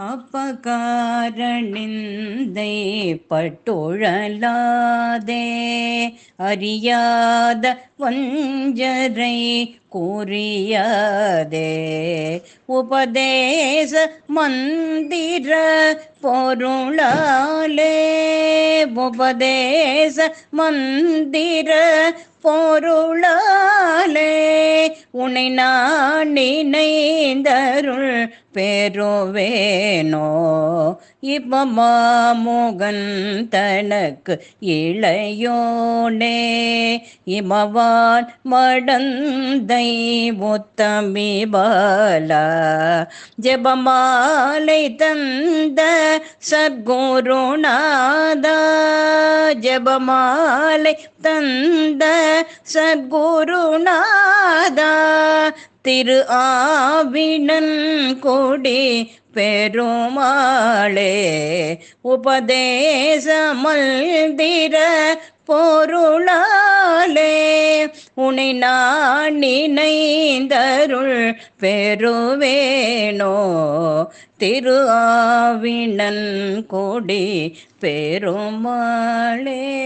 அப்பகாரணிந்தை பட்டுழலாதே அறியாத வஞ்சரை கூறியதே. உபதேச மந்திர பொருளாலே. உபதேச மந்திர பொருளாலே. உனை நான் நினைந்தருள் பெறுவேனோ? இமமாமுகன் தனக்கு இளையோனே இமவான் மடந்தை முத்தமி பாலா ஜெபமாலை தந்த சத்குருநாதா ஜபமாலை தந்த சத்குருநாதா திரு ஆவினன் கொடி பெருமாளே உபதேசமல்திர பொருளாலே உனை நான் நினைந்தருள் பெறுவேனோ. திரு ஆவினன் கொடி பெருமாளே.